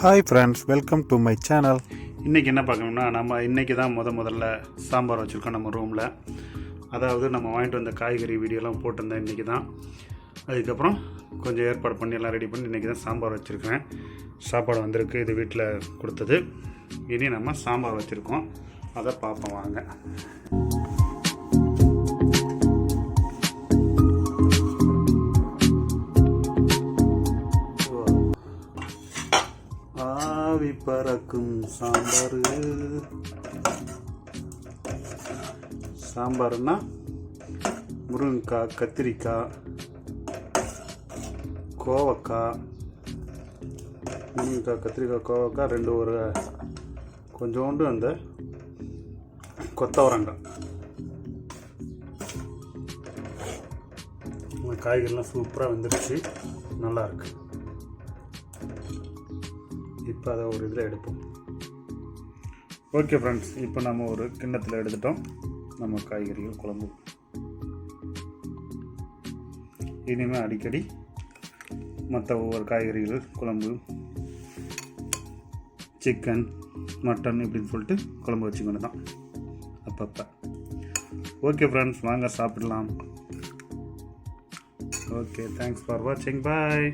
Hi friends welcome to my channel இன்றைக்கி என்ன பார்க்கணும்னா நம்ம இன்றைக்கி தான் முத முதல்ல சாம்பார் வச்சுருக்கோம் நம்ம ரூமில் அதாவது நம்ம வாங்கிட்டு வந்த காய்கறி வீடியோலாம் போட்டிருந்தேன் இன்றைக்கி தான். அதுக்கப்புறம் கொஞ்சம் ஏற்பாடு பண்ணி எல்லாம் ரெடி பண்ணி இன்றைக்கி தான் சாம்பார் வச்சுருக்கேன் சாப்பாடு வந்திருக்கு இது வீட்டில் கொடுத்தது. இனி நம்ம சாம்பார் வச்சுருக்கோம். அதை பார்ப்போம் வாங்க. ஆவி பறக்கும் சாம்பார். சாம்பார்னா முருங்கைக்காய் கத்திரிக்காய் கோவக்காய். முருங்கைக்காய் கத்திரிக்காய் கோவக்காய் ரெண்டு ஒரு கொஞ்சோண்டு அந்த கொத்தவரங்காய். இந்த காய்கறிலாம் சூப்பராக வந்துருச்சு நல்லாயிருக்கு இப்போ அதை ஒரு இதில் எடுப்போம். ஓகே ஃப்ரெண்ட்ஸ் இப்போ நம்ம ஒரு கிண்ணத்தில் எடுத்துட்டோம். நம்ம காய்கறிகள் குழம்பு. இனிமேல் அடிக்கடி மற்ற ஒவ்வொரு காய்கறிகள் குழம்பு சிக்கன் மட்டன் இப்படின்னு சொல்லிட்டு குழம்பு வச்சுக்கணும் தான். அப்பப்போ. ஓகே ஃப்ரெண்ட்ஸ் வாங்க சாப்பிடலாம். ஓகே தேங்க்ஸ் ஃபார் வாட்சிங் பாய்